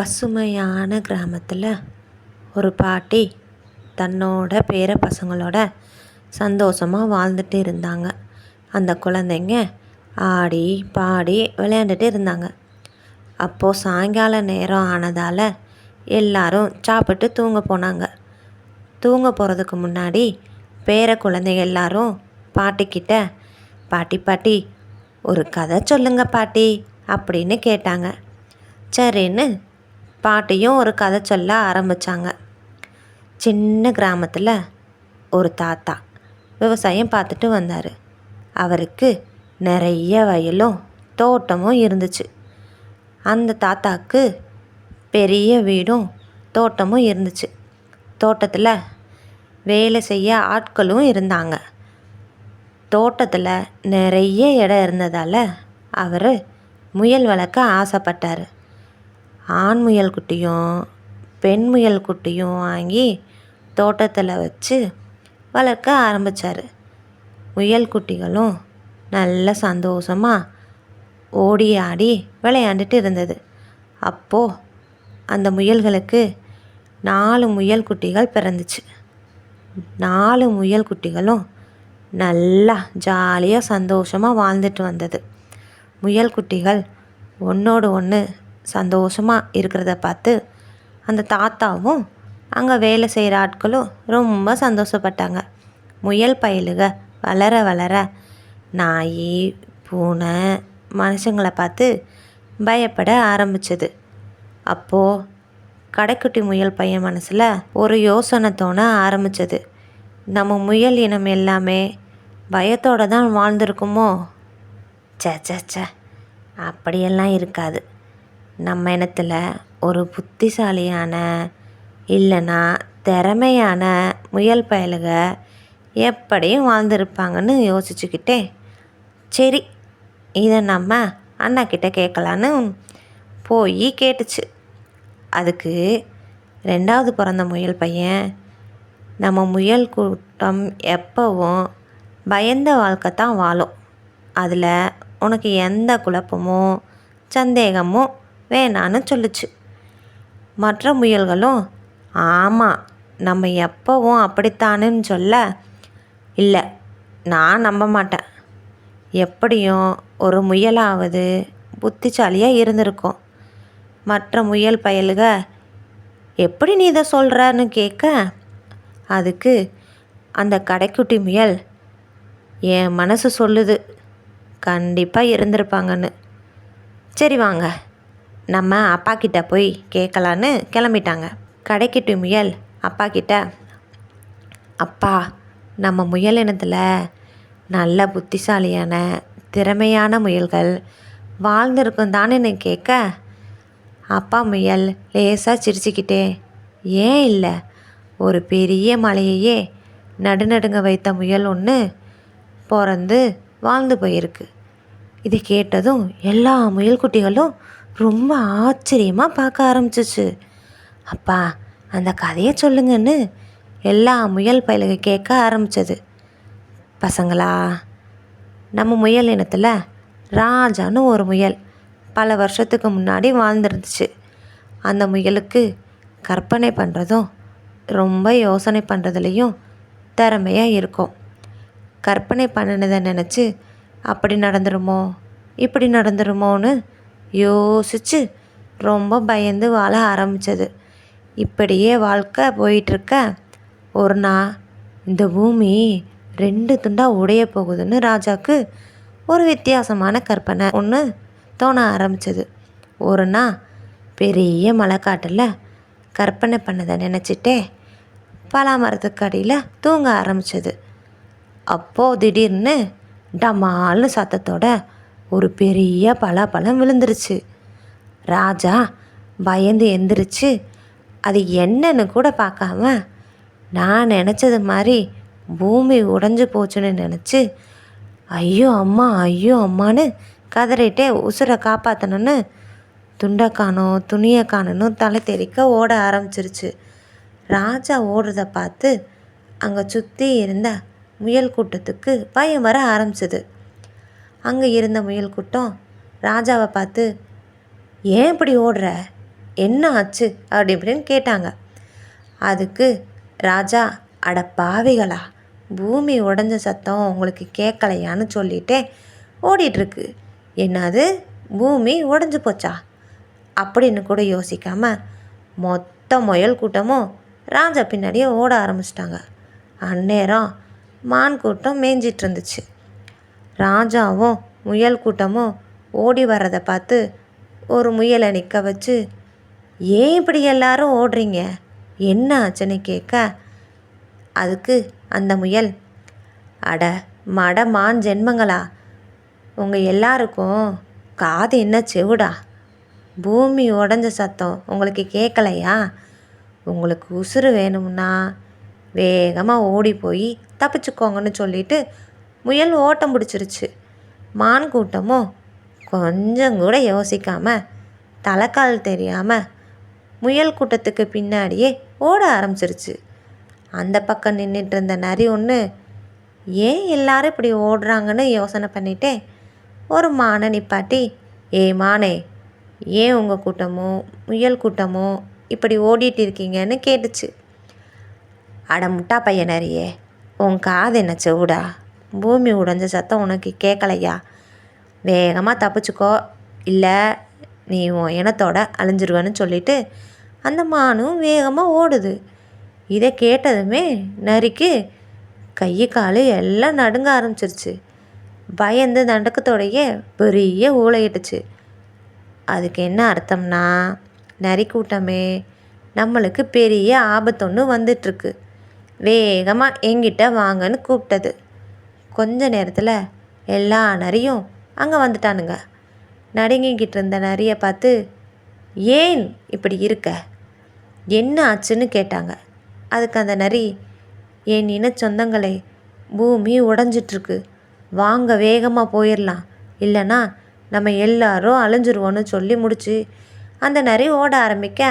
பசுமையான கிராமத்தில் ஒரு பாட்டி தன்னோட பேர பசங்களோட சந்தோஷமாக வாழ்ந்துட்டு இருந்தாங்க. அந்த குழந்தைங்க ஆடி பாடி விளையாண்டுட்டு இருந்தாங்க. அப்போது சாயங்கால நேரம் ஆனதால் எல்லாரும் சாப்பிட்டு தூங்க போனாங்க. தூங்க போகிறதுக்கு முன்னாடி பேர குழந்தைங்க எல்லாரும் பாட்டிக்கிட்ட பாட்டி பாட்டி ஒரு கதை சொல்லுங்க பாட்டி அப்படின்னு கேட்டாங்க. சரின்னு பாட்டியும் ஒரு கதை சொல்ல ஆரம்பித்தாங்க சின்ன கிராமத்தில் ஒரு தாத்தா விவசாயம் பார்த்துட்டு வந்தார். அவருக்கு நிறைய வயலும் தோட்டமும் இருந்துச்சு. அந்த தாத்தாவுக்கு பெரிய வீடும் தோட்டமும் இருந்துச்சு. தோட்டத்தில் வேலை செய்ய ஆட்களும் இருந்தாங்க. தோட்டத்தில் நிறைய இடம் இருந்ததால் அவர் முயல் வளர்க்க ஆசைப்பட்டார். ஆண் முயல் குட்டியும் பெண் முயல் குட்டியும் வாங்கி தோட்டத்தில் வச்சு வளர்க்க ஆரம்பித்தார் முயல் குட்டிகளும் நல்ல சந்தோஷமாக ஓடி ஆடி விளையாண்டுட்டு இருந்தது. அப்போது அந்த முயல்களுக்கு நாலு முயல் குட்டிகள் பிறந்துச்சு. நாலு முயல் குட்டிகளும் நல்லா ஜாலியாக சந்தோஷமாக வாழ்ந்துட்டு வந்தது. முயல் குட்டிகள் ஒன்றோடு ஒன்று சந்தோஷமாக இருக்கிறத பார்த்து அந்த தாத்தாவும் அங்கே வேலை செய்கிற ஆட்களும் ரொம்ப சந்தோஷப்பட்டாங்க. முயல் பயலுக வளர வளர நாய் பூனை மனுஷங்களை பார்த்து பயப்பட ஆரம்பிச்சது. அப்போது கடைக்குட்டி முயல் பையன் மனசில் ஒரு யோசனை தோண ஆரம்பிச்சது. நம்ம முயல் இனம் எல்லாமே பயத்தோடு தான் வாழ்ந்திருக்குமோ? ச்சே சே ச்சே அப்படியெல்லாம் இருக்காது. நம்ம இனத்தில் ஒரு புத்திசாலியான இல்லைன்னா திறமையான முயல் பயலுக எப்படியும் வாழ்ந்திருப்பாங்கன்னு யோசிச்சுக்கிட்டே சரி இதை நம்ம அண்ணா கிட்ட கேட்கலான்னு போய் கேட்டுச்சு. அதுக்கு ரெண்டாவது பிறந்த முயல் பையன் நம்ம முயல் கூட்டம் எப்போவும் பயந்த வாழ்க்கை தான் வாழும். அதில் உனக்கு எந்த குழப்பமும் சந்தேகமும் வேணான்னு சொல்லுச்சு. மற்ற முயல்களும் ஆமாம் நம்ம எப்போவும் அப்படித்தானுன்னு சொல்ல இல்லை நான் நம்ப மாட்டேன். எப்படியும் ஒரு முயலாவது புத்திசாலியாக இருந்திருக்கும். மற்ற முயல் பயலுக எப்படி நீ இதை சொல்கிறன்னு கேட்க அதுக்கு அந்த கடைக்குட்டி முயல் என் மனசு சொல்லுது. கண்டிப்பாக இருந்திருப்பாங்கன்னு. சரி வாங்க. நம்ம அப்பா கிட்ட போய் கேட்கலான்னு கிளம்பிட்டாங்க. கடைக்கிட்டு முயல் அப்பா கிட்ட அப்பா நம்ம முயல் இனத்தில் நல்ல புத்திசாலியான திறமையான முயல்கள் வாழ்ந்திருக்கும் கேட்க அப்பா முயல் லேசாக சிரிச்சுக்கிட்டே ஏன் இல்லை? ஒரு பெரிய மலையையே நடுநடுங்க வைத்த முயல் ஒன்று பிறந்து வாழ்ந்து போயிருக்கு. இதை கேட்டதும் எல்லா முயல் குட்டிகளும் ரொம்ப ஆச்சரியமாக பார்க்க ஆரம்பிச்சிச்சு. அப்பா அந்த கதையை சொல்லுங்கன்னு எல்லா முயல் பயலுக கேட்க ஆரம்பிச்சது. பசங்களா நம்ம முயல் இனத்தில் ராஜான்னு ஒரு முயல் பல வருஷத்துக்கு முன்னாடி வாழ்ந்துருந்துச்சு. அந்த முயலுக்கு கற்பனை பண்ணுறதும் ரொம்ப யோசனை பண்ணுறதுலையும் திறமையாக இருக்கும். கற்பனை பண்ணினதை நினச்சி அப்படி நடந்துருமோ? இப்படி நடந்துருமோன்னு யோசித்து ரொம்ப பயந்து வாழ ஆரம்பித்தது இப்படியே வாழ்க்கை போயிட்டுருக்க. ஒரு நாள் இந்த பூமி ரெண்டு துண்டாக உடைய போகுதுன்னு ராஜாவுக்கு ஒரு வித்தியாசமான கற்பனை ஒன்று தோண ஆரம்பித்தது ஒரு நாள் பெரிய மழைக்காட்டில் கற்பனை பண்ணதை நினச்சிட்டே பலா மரத்துக்கு அடியில் தூங்க ஆரம்பித்தது அப்போது திடீர்னு டமால்னு சத்தத்தோட ஒரு பெரிய பலாப்பழம் விழுந்துருச்சு. ராஜா பயந்து எந்திரிச்சு அது என்னன்னு கூட பார்க்காம நான் நினச்சது மாதிரி பூமி உடைஞ்சு போச்சுன்னு நினச்சி ஐயோ அம்மா ஐயோ அம்மான்னு கதறிட்டே உசுரை காப்பாற்றணுன்னு துண்டை காணோம் துணியை காணோன்னு தலை தெறிக்க ஓட ஆரம்பிச்சிருச்சு. ராஜா ஓடுறத பார்த்து அங்கே சுற்றி இருந்த முயல் கூட்டத்துக்கு பயம் வர ஆரம்பிச்சது. அங்கே இருந்த முயல் கூட்டம் ராஜாவை பார்த்து ஏன் இப்படி ஓடுற? என்ன ஆச்சு? அப்படி இப்படின்னு கேட்டாங்க. அதுக்கு ராஜா அட பாவிகளா பூமி உடஞ்ச சத்தம் உங்களுக்கு கேட்கலையான்னு சொல்லிட்டே ஓடிட்டுருக்கு. என்னது? பூமி உடஞ்சு போச்சா? அப்படின்னு கூட யோசிக்காமல் மொத்த முயல் கூட்டமும் ராஜா பின்னாடியே ஓட ஆரம்பிச்சிட்டாங்க. அந்நேரம் மான் கூட்டம் மேய்ஞ்சிட்டு இருந்துச்சு. ராஜாவும் முயல் கூட்டமும் ஓடி வர்றதை பார்த்து ஒரு முயலை நிற்க வச்சு ஏன் இப்படி எல்லாரும் ஓடுறீங்க? என்ன ஆச்சுன்னு கேட்க அதுக்கு அந்த முயல் அட மட மான் ஜென்மங்களா? உங்கள் எல்லாருக்கும் காது என்ன செவுடா? பூமி உடஞ்ச சத்தம் உங்களுக்கு கேட்கலையா? உங்களுக்கு உசுறு வேணும்னா வேகமாக ஓடி போய் தப்பிச்சுக்கோங்கன்னு சொல்லிட்டு முயல் ஓட்டம் பிடிச்சிருச்சு. மான் கூட்டமும் கொஞ்சம் கூட யோசிக்காமல் தலைக்கால் தெரியாமல் முயல் கூட்டத்துக்கு பின்னாடியே ஓட ஆரம்பிச்சிருச்சு. அந்த பக்கம் நின்றுட்டு இருந்த நரி ஒன்று ஏன் எல்லாரும் இப்படி ஓடுறாங்கன்னு யோசனை பண்ணிட்டே? ஒரு மானை நிப்பாட்டி ஏ மானே ஏன் உங்கள் கூட்டமோ முயல் கூட்டமோ இப்படி ஓடிட்டு இருக்கீங்கன்னு கேட்டுச்சு. அட முட்டா பையன் நரியே உன் காது என்ன செவுடா? பூமி உடைஞ்ச சத்தம் உனக்கு கேட்கலையா? வேகமாக தப்பிச்சுக்கோ. இல்லை நீ உன் இனத்தோட அழிஞ்சிருவேன்னு சொல்லிட்டு அந்த மானும் வேகமாக ஓடுது. இதை கேட்டதுமே நரிக்கு கை கால் எல்லாம் நடுங்க ஆரம்பிச்சிருச்சு. பயந்து தண்டக்கத்தோடையே பெரிய ஊழையிட்டுச்சு அதுக்கு என்ன அர்த்தம்னா நரி கூட்டமே நம்மளுக்கு பெரிய ஆபத்து ஒன்று வந்துட்டுருக்கு. வேகமாக எங்கிட்ட வாங்கன்னு கூப்பிட்டது. கொஞ்ச நேரத்தில் எல்லா நரியும் அங்கே வந்துட்டானுங்க. நடுங்கிக்கிட்டு இருந்த நரியை பார்த்து ஏன் இப்படி இருக்க? என்ன ஆச்சுன்னு கேட்டாங்க. அதுக்கு அந்த நரி என் இன சொந்தங்களை பூமி உடஞ்சிட்ருக்கு. வாங்க வேகமாக போயிடலாம் இல்லைன்னா நம்ம எல்லாரும் அழிஞ்சிருவோன்னு சொல்லி முடிச்சு அந்த நரி ஓட ஆரம்பிக்க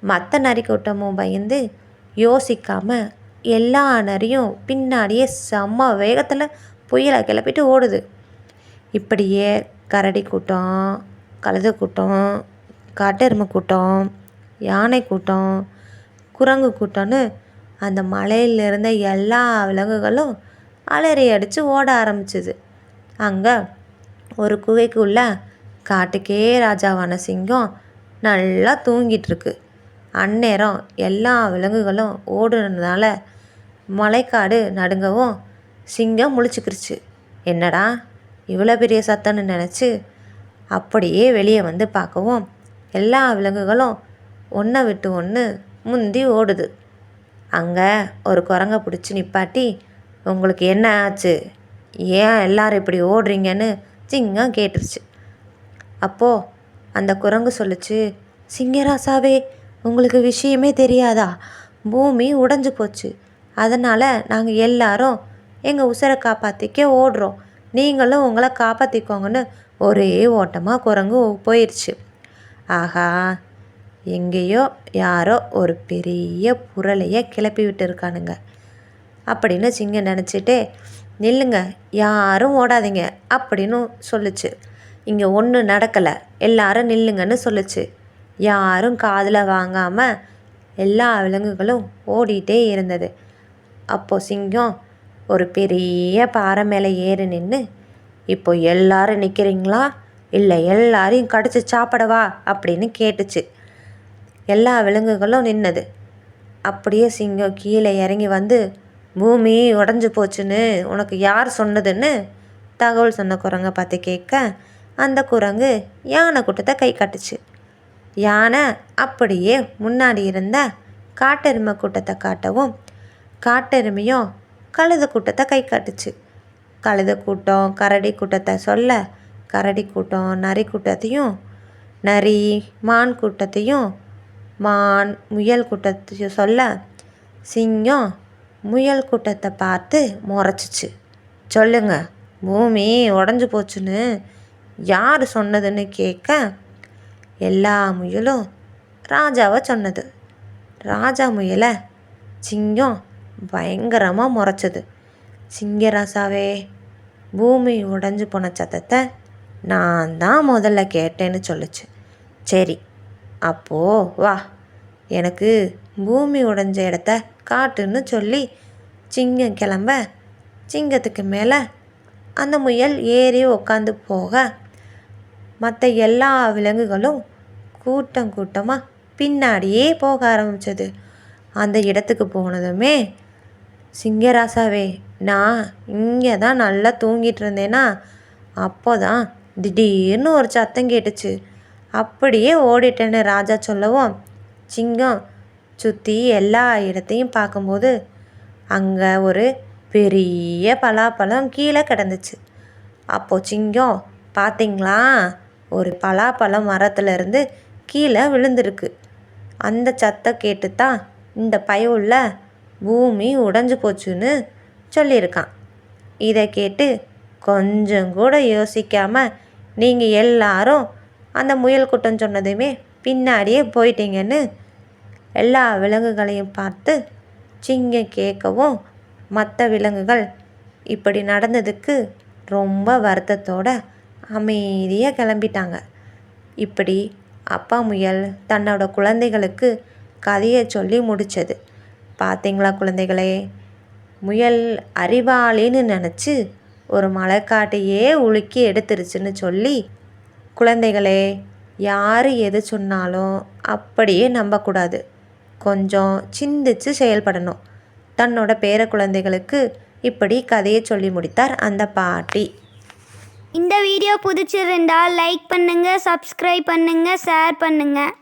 மற்ற நரி கூட்டமும் பயந்து யோசிக்காமல் எல்லா நரியும் பின்னாடியே செம்ம வேகத்தில் புயலை கிளப்பிட்டு ஓடுது. இப்படியே கரடி கூட்டம் கழுத கூட்டம் காட்டெருமை கூட்டம் யானை கூட்டம் குரங்கு கூட்டம்னு அந்த மலையில் இருந்த எல்லா விலங்குகளும் அலறி அடித்து ஓட ஆரம்பிச்சுது. அங்கே ஒரு குகைக்குள்ளே காட்டுக்கே ராஜாவான சிங்கம் நல்லா தூங்கிட்டு இருக்கு. அந்நேரம் எல்லா விலங்குகளும் ஓடுனதுனால மலைக்காடு நடுங்கவும் சிங்கம் முழிச்சுக்கிருச்சு. என்னடா இவ்வளோ பெரிய சத்தம்னு நினச்சி அப்படியே வெளியே வந்து பார்க்கவும் எல்லா விலங்குகளும் ஒன்றை விட்டு ஒன்று முந்தி ஓடுது. அங்கே ஒரு குரங்கை பிடிச்சி நிப்பாட்டி உங்களுக்கு என்ன ஆச்சு? ஏன் எல்லாரும் இப்படி ஓடுறீங்கன்னு சிங்கம் கேட்டுருச்சு. அப்போது அந்த குரங்கு சொல்லுச்சு சிங்கராசாவே உங்களுக்கு விஷயமே தெரியாதா? பூமி உடைஞ்சு போச்சு. அதனால் நாங்கள் எல்லாரும் எங்கள் உசரை காப்பாற்றிக்க ஓடுறோம். நீங்களும் உங்களை காப்பாற்றிக்கோங்கன்னு ஒரே ஓட்டமாக குரங்கு போயிடுச்சு ஆஹா! எங்கேயோ யாரோ ஒரு பெரிய புரளையை கிளப்பி விட்டுருக்கானுங்க. அப்படின்னு சிங்கம் நினச்சிட்டே நில்லுங்க யாரும் ஓடாதீங்க அப்படின்னு சொல்லுச்சு. இங்கே ஒன்றும் நடக்கலை. எல்லாரும் நில்லுங்கன்னு சொல்லுச்சு. யாரும் காதில் வாங்காமல் எல்லா விலங்குகளும் ஓடிட்டே இருந்தது. அப்போது சிங்கம் ஒரு பெரிய பாறை மேலே ஏறி நின்று இப்போ எல்லாரும் நிற்கிறீங்களா இல்லை எல்லாரையும் கடிச்சு சாப்பிடவா அப்படின்னு கேட்டுச்சு. எல்லா விலங்குகளும் நின்னது. அப்படியே சிங்கம் கீழே இறங்கி வந்து பூமி உடஞ்சி போச்சுன்னு உனக்கு யார் சொன்னதுன்னு? தகவல் சொன்ன குரங்கை பார்த்து கேட்க அந்த குரங்கு யானை கூட்டத்தை கை காட்டுச்சு. யானை அப்படியே முன்னாடி இருந்த காட்டெருமை கூட்டத்தை காட்டவும் காட்டெருமையும் கழுத கூட்டத்தை கை காட்டுச்சு. கழுத கூட்டம் கரடி கூட்டத்தை சொல்ல கரடி கூட்டம் நரி கூட்டத்தையும் நரி மான் கூட்டத்தையும் மான் முயல் கூட்டத்தையும் சொல்ல சிங்கம் முயல் கூட்டத்தை பார்த்து முறைச்சிச்சு. சொல்லுங்க பூமி உடஞ்சி போச்சுன்னு யார் சொன்னதுன்னு கேட்க எல்லா முயலும் ராஜாவை சொன்னது. ராஜா முயலை சிங்கம் பயங்கரமாக முறைச்சது. சிங்கராசாவே பூமி உடஞ்சி போன சத்தத்தை நான் தான் முதல்ல கேட்டேன்னு சொல்லுச்சு. சரி அப்போ வா. எனக்கு பூமி உடைஞ்ச இடத்த காட்டுன்னு சொல்லி சிங்கம் கிளம்ப சிங்கத்துக்கு மேலே அந்த முயல் ஏறி உக்காந்து போக மற்ற எல்லா விலங்குகளும் கூட்டம் கூட்டமாக பின்னாடியே போக ஆரம்பித்தது அந்த இடத்துக்கு போனதுமே சிங்கராசாவே நான் இங்கே தான் நல்லா தூங்கிட்டு இருந்தேனா அப்போ தான் திடீர்னு ஒரு சத்தம் கேட்டுச்சு. அப்படியே ஓடிட்டேன்னு ராஜா சொல்லவும் சிங்கம் சுற்றி எல்லா இடத்தையும் பார்க்கும்போது அங்கே ஒரு பெரிய பலாப்பழம் கீழே கிடந்துச்சு. அப்போது சிங்கம் பார்த்தீங்களா? ஒரு பலாப்பழம் மரத்துலேருந்து கீழே விழுந்திருக்கு. அந்த சத்தம் கேட்டு தான் இந்த பயவுள்ள பூமி உடஞ்சு போச்சுன்னு சொல்லியிருக்கான். இதை கேட்டு கொஞ்சம் கூட யோசிக்காம நீங்கள் எல்லாரும் அந்த முயல் கூட்டம் சொன்னதுமே பின்னாடியே போயிட்டீங்கன்னு எல்லா விலங்குகளையும் பார்த்து சிங்கம் கேட்கவும் மற்ற விலங்குகள் இப்படி நடந்ததுக்கு ரொம்ப வருத்தத்தோட அமைதியாக கிளம்பிட்டாங்க. இப்படி அப்பா முயல் தன்னோட குழந்தைகளுக்கு கதையை சொல்லி முடித்தது பார்த்தீங்களா குழந்தைகளே? முயல் அறிவாளின்னு நினச்சி ஒரு மலைக்காட்டையே உலுக்கி எடுத்துருச்சுன்னு சொல்லி குழந்தைகளே யார் எது சொன்னாலும் அப்படியே நம்பக்கூடாது. கொஞ்சம் சிந்திச்சு செயல்படணும். தன்னோட பேர குழந்தைகளுக்கு இப்படி கதையை சொல்லி முடித்தார் அந்த பாட்டி. இந்த வீடியோ பிடிச்சிருந்தால் லைக் பண்ணுங்கள் சப்ஸ்கிரைப் பண்ணுங்கள் ஷேர் பண்ணுங்கள்